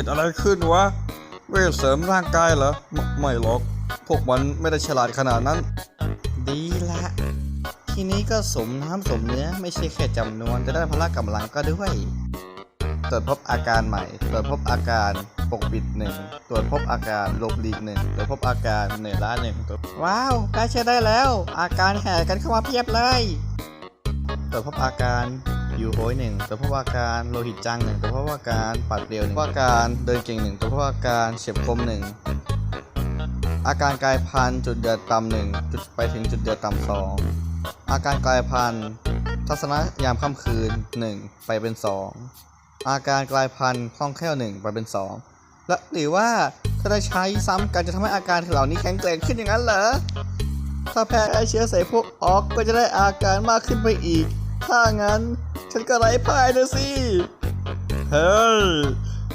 กิดอะไรขึ้นวะ เวทเสริมร่างกายเหรอไมไม่หรอก พวกมันไม่ได้ฉลาดขนาดนั้น ดีละ ทีนี้ก็สมน้ำสมเนื้อ ไม่ใช่แค่จำนวนแต่ได้พละกำลังก็ด้วย ตรวจพบอาการใหม่ ตรวจพบอาการปกปิดหนึ่ง ตรวจพบอาการหลบหลีกหนึ่ง ตรวจพบอาการเหนื่อยล้าหนึ่งตรวจว้าวใกล้ใช้ได้แล้ว อาการแห่กันเข้ามาเพียบเลย ตรวจพบอาการ ยูโฮยหนึ่งตรวพบอาการโลหิตจางหนึ่งตรวพบอาการปัดเรียวหนึ่งตรวจพบอาการเดินเก่งหนึ่งตรวพบอาการเฉียบคมหนึ่งอาการกลายพันธุ์จุดเดือดต่ำหนึ่งจุดไปถึงจุดเดือดต่ำสองอาการกลายพันธุ์ทัศนะยามค่ำคืน 1 ไปเป็น 2 อาการกลายพันธุ์คล่องแคล่ว1ไปเป็น 2 และหรือว่าถ้าได้ใช้ซ้ำกันจะทำให้อาการเหล่านี้แข็งแกร่งขึ้นอย่างนั้นเหรอถ้าแพ้เชื้อใส่พวกออกก็จะได้อาการมากขึ้นไปอีก ถ้างั้น ฉันก็ไร้พ่ายนะสิ เฮ้ย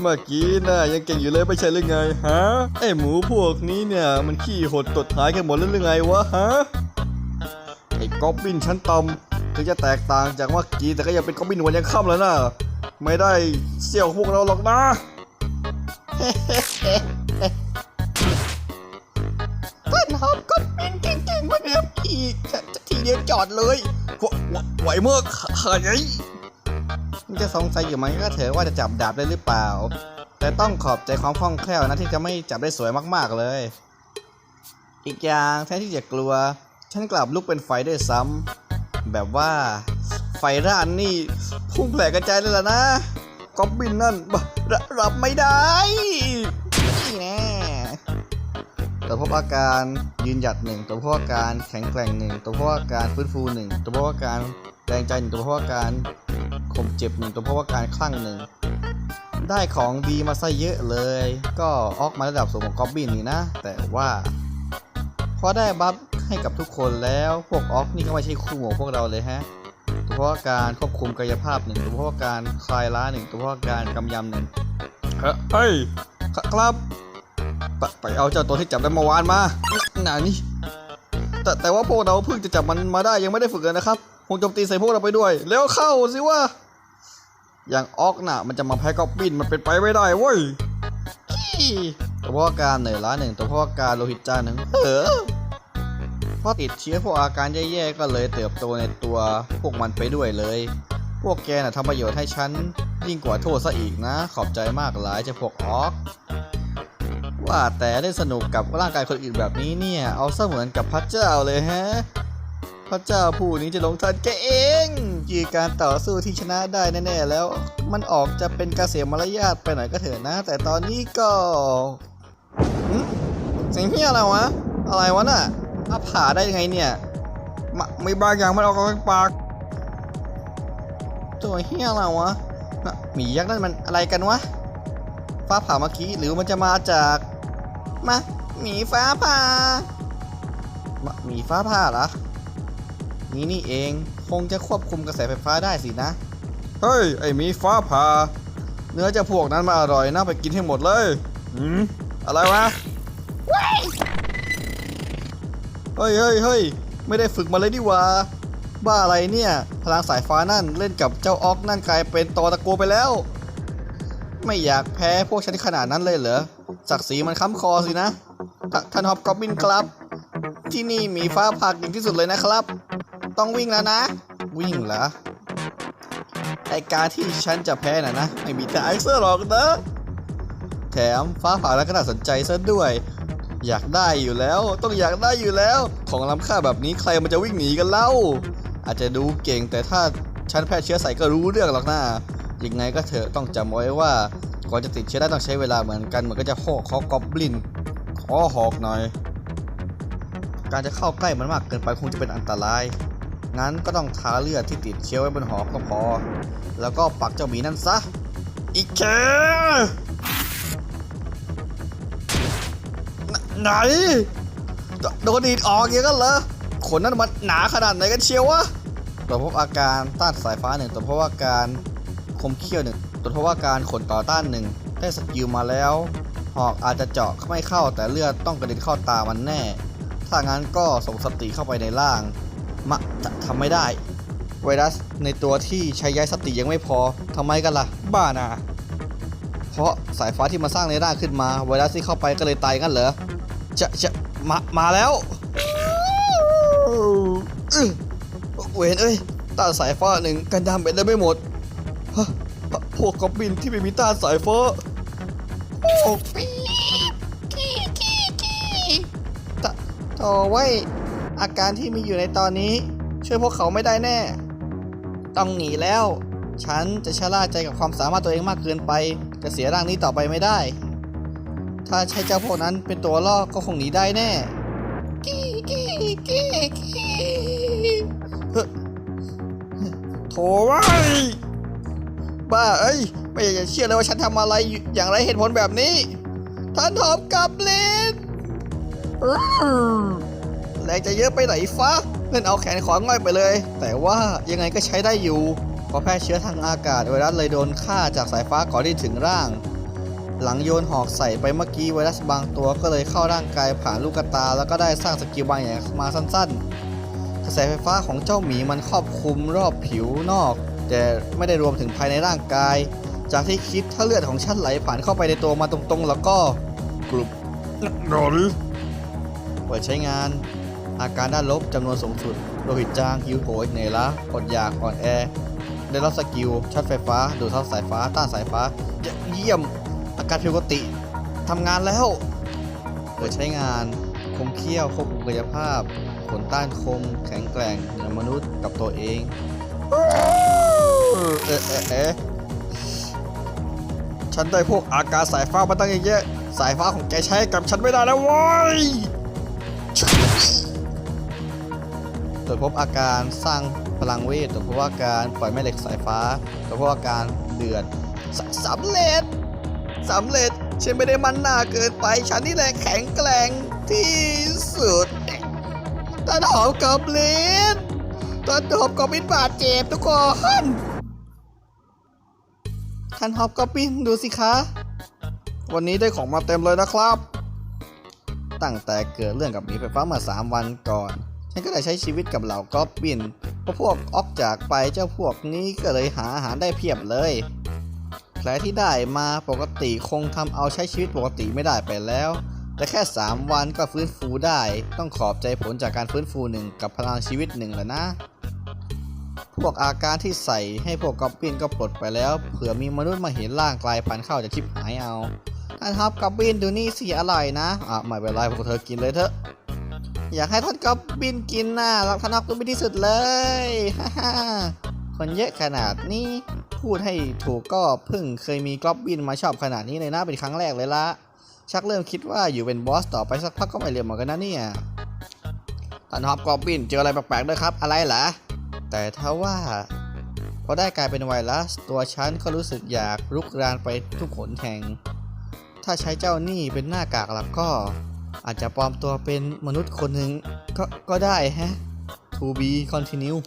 เมื่อกี้น่ะยังเก่งอยู่เลยไม่ใช่หรือไงฮะ ไอหมูพวกนี้เนี่ยมันขี้หดตดหายกันหมดแล้วหรือไงวะฮะ ไอ้ก๊อบบินชั้นต่ำถึงจะแตกต่างจากเมื่อกี้แต่ก็ยังเป็นก๊อบบินวันยังค่ำแล้วนะ ไม่ได้เสี่ยวพวกเราหรอกนะ เดียวจอดเลยไหวเมื่อขนาดนมันจะสงสัยอยู่ไหมก็เถอะว่าจะจับดาบได้หรือเปล่า แต่ต้องขอบใจความคล่องแคล่วนะที่จะไม่จับได้สวยมากๆเลย อีกอย่างแทนที่จะกลัว ฉันกลับลุกเป็นไฟด้วยซ้ำแบบว่าไฟร่านนี่พุ่งแผ่กระจายเลยล่ะนะก๊อบบินนั่นบรรับไม่ได้นี่แน่ ตัวพบอาการยืนหยัดหนึ่งตัวพบอาการแข็งแกร่งหนึ่งตัวพบอาการฟื้นฟูหนึ่งตัวพบอาการแรงใจหนึ่งตัวพบอาการข่มเจ็บหนึ่งตัวเพราะว่าการคลั่งหนึ่งได้ของดีมาซะเยอะเลย ก็ออกมาระดับสูงของกอบบินนี่นะ แต่ว่าพอได้บัฟให้กับทุกคนแล้วพวกออกนี่ก็ไม่ใช่คู่ของพวกเราเลยฮะตัวเพราะว่าการควบคุมกายภาพหนึ่งตัวเพราะว่าการคลายล้าหนึ่งตัวเพราะว่าการกำยำหนึ่งเฮ้ยคครับ ไปเอาเจ้าตัวที่จับได้เมื่อวานมาหนานี่แต่แต่ว่าพวกเราเพิ่งจะจับมันมาได้ยังไม่ได้ฝึกเลยนะครับคงโจมตีใส่พวกเราไปด้วย แล้วเข้าสิว่า อย่างออกน่ะ มันจะมาแพ้กอบบินมันเป็นไปไม่ได้เว้ยตัวเพราะว่าการเหนื่อยล้าหนึ่งตัวเพราะว่าการโลหิตจาหนึ่งเออพราะติดเชื้อพวกอาการแย่ๆก็เลยเติบโตในตัวพวกมันไปด้วยเลย พวกแกน่ะทำประโยชน์ให้ฉันยิ่งกว่าโทษซะอีกนะ ขอบใจมากหลายเจะพวกออก ว่าแต่ได้สนุกกับร่างกายคนอื่นแบบนี้เนี่ย เอาเสมือนกับพระเจ้าเลยฮะ พระเจ้าผู้นี้จะลงทันแกเองกีการต่อสู้ที่ชนะได้แน่ๆแล้ว มันออกจะเป็นการเสียมารยาทไปหน่อยก็เถอะนะ แต่ตอนนี้ก็เสียงเฮียอะไรวะ อะไรวะน่ะถ้าผ่าได้ยังไงเนี่ยมมีบางอย่างมันออกจากปาก ตัวเฮียอะไรวะน่ะหมียักษ์นั่นมันอะไรกันวะ ฟ้าผ่าเมื่อกี้หรือมันจะมาจาก มาหมีฟ้าผ่ามะหมีฟ้าผ่าเหรอนี่นี่เองคงจะควบคุมกระแสไฟฟ้าได้สินะ เฮ้ย ไอหมีฟ้าผ่าเนื้อเจะพวกนั้นมาอร่อยนะไปกินให้หมดเลยอืมอะไรวะเฮ้ยเฮ้ยเฮ้ยไม่ได้ฝึกมาเลยดีหว่าบ้าอะไรเนี่ย พลังสายฟ้านั่นเล่นกับเจ้าออกนั่นกลายเป็นตอตะโกไปแล้ว ไม่อยากแพ้พวกฉันขนาดนั้นเลยเหรอ ศักดิ์ศรีมันค้ำคอสินะท่านฮอบกอบบินครับ ที่นี่มีฟ้าผ่าเก่งที่สุดเลยนะครับ ต้องวิ่งแล้วนะ วิ่งเหรอไอการที่ฉันจะแพ้น่ะนะ ไม่มีแต่ไอเซอร์หรอกนะ แถมฟ้าผ่าแล้วก็น่าสนใจซะด้วย อยากได้อยู่แล้ว ต้องอยากได้อยู่แล้ว ของล้ำค่าแบบนี้ใครมันจะวิ่งหนีกันเล่า อาจจะดูเก่งแต่ถ้าฉันแพร่เชื้อใส่ก็รู้เรื่องหรอกนะยังไงก็เถอะต้องจำไว้ว่า อนจะติดเชื้อได้ต้องใช้เวลาเหมือนกันเหมือนก็จะหอกคอกอบลินขอหอกหน่อย การจะเข้าใกล้มันมากเกินไปคงจะเป็นอันตราย งั้นก็ต้องทาเลือดที่ติดเชื้อไว้บนหอกก็พอ แล้วก็ปักเจ้าหมีนั่นซะ อีกแค่ไหน โดโดนดีดออกอย่างนั้นเหรอขนนั้นมันหนาขนาดไหนกันเชียววะตรวจพบอาการต้านสายฟ้าหนึ่งตรวจพบอาการคมเขี้ยวหนึ่ง ตรวจพบอาการขนต่อต้านหนึ่งได้สกิลมาแล้ว หอกอาจจะเจาะไม่เข้าแต่เลือดต้องกระเด็นเข้าตามันแน่ ถ้างั้นก็ส่งสติเข้าไปในร่าง มะจะทำไม่ได้ ไวรัสในตัวที่ใช้ย้ายสติยังไม่พอทำไมกันล่ะ บ้านะเพราะสายฟ้าที่มาสร้างในร่างขึ้นมา ไวรัสที่เข้าไปก็เลยตายกันเหรอจะจะมามาแล้วอื้อเวนเอ้ยต้านสายฟ้าหนึ่งกันดำเป็นได้ไม่หมด วกกอบบินที่ไม่มีต้านสายฟ้าโอ้ตโถ่ไว้ยอาการที่มีอยู่ในตอนนี้ ช่วยพวกเขาไม่ได้แน่ ต้องหนีแล้ว ฉันจะชะล่าใจกับความสามารถตัวเองมากเกินไป จะเสียร่างนี้ต่อไปไม่ได้ ถ้าใช้เจ้าพวกนั้นเป็นตัวล่อก็คงหนีได้แน่กี้กี้กี้กี้เฮ้อโถ่ไว้ย บ้า เอ้ย ไม่อยากจะเชื่อเลยว่าฉันทำอะไรอย่างไรเหตุผลแบบนี้ ท่านทอมกับเลนแรงจะเยอะไปไหนฟ้าเล่นเอาแขนขวาง่อยไปเลย แต่ว่ายังไงก็ใช้ได้อยู่เพราะแพร่เชื้อทางอากาศไวรัสเลยโดนฆ่าจากสายฟ้าก่อนที่ถึงร่าง หลังโยนหอกใส่ไปเมื่อกี้ไวรัสบางตัวก็เลยเข้าร่างกายผ่านลูกตา แล้วก็ได้สร้างสกิลบางอย่างมาสั้นๆกระแสไฟฟ้าของเจ้าหมีมันครอบคลุมรอบผิวนอก แต่ไม่ได้รวมถึงภายในร่างกาย จากที่คิดถ้าเลือดของฉันไหลผ่านเข้าไปในตัวมาตรงๆ แล้วก็กรุบนอนเปิดใช้งาน อาการด้านลบจำนวนสูงสุดโลหิตจางหิวโหยเหนื่อยล้าอดอยากอ่อนแอ ได้รับสกิลช็อตไฟฟ้า ดูดซับสายฟ้า ต้านสายฟ้าเยี่ยม อาการผิดปกติทำงานแล้ว เปิดใช้งานคมเขี้ยวควบคุมกายภาพ ขนต้านคม แข็งแกร่งเหนือมนุษย์กับตัวเอง เออเอเออฉันได้พวกอาการสายฟ้ามาตั้งเยอะแยะสายฟ้าของแกใช้กับฉันไม่ได้แล้วเว้ยตรวจพบอาการสร้างพลังเวทตรวจพบอาการปล่อยแม่เหล็กสายฟ้าตรวจพบอาการเดือดสสำเร็จสำเร็จฉันไม่ได้มันหน้าเกินไป ฉันนี่แหละแข็งแกร่งที่สุดตาหอมกอบลินตาหอมกอบลินบาดเจ็บทุกคน ท่านฮอบกอบลินดูสิคะ วันนี้ได้ของมาเต็มเลยนะครับ ตั้งแต่เกิดเรื่องกับหมีไฟฟ้ามื่อ3วันก่อน ฉันก็ได้ใช้ชีวิตกับเหล่ากอบบินพอพวกออกจากไปเจ้าพวกนี้ก็เลยหาอาหารได้เพียบเลย แผลที่ได้มาปกติคงทำเอาใช้ชีวิตปกติไม่ได้ไปแล้ว แต่แค่ 3 วันก็ฟื้นฟูได้ ต้องขอบใจผลจากการฟื้นฟูหนึ่งกับพลังชีวิตหนึ่งแล้วนะ พวกอาการที่ใส่ให้พวกกอบบินก็ปลดไปแล้ว เผื่อมีมนุษย์มาเห็นร่างกลายพันธุ์เข้าจะชิบหายเอาท่านครับกอบบินดูนี่สิอร่อยนะอะไม่เป็นไรพวกเธอกินเลยเถอะ อยากให้ท่านกอบบินกินนะรักท่านกอบบินที่สุดเลยฮ่าฮ่าคนเยอะขนาดนี้พูดให้ถูกก็เพิ่งเคยมีกอบบินมาชอบขนาดนี้เลยนะเป็นครั้งแรกเลยละชักเริ่มคิดว่าอยู่เป็นบอสต่อไปสักพักก็ไม่เรียมเหมือนกันนะเนี่ยท่านฮอบกอบบินเจออะไรแปลกๆด้วยครับ อะไรเหรอ แต่ถ้าว่าพอได้กลายเป็นไวรัส ตัวฉันก็รู้สึกอยากลุกรานไปทุกขนแห่ง ถ้าใช้เจ้านี่เป็นหน้ากากแล้วก็ อาจจะปลอมตัวเป็นมนุษย์คนหนึ่งก็ก็ได้ฮะ to be continue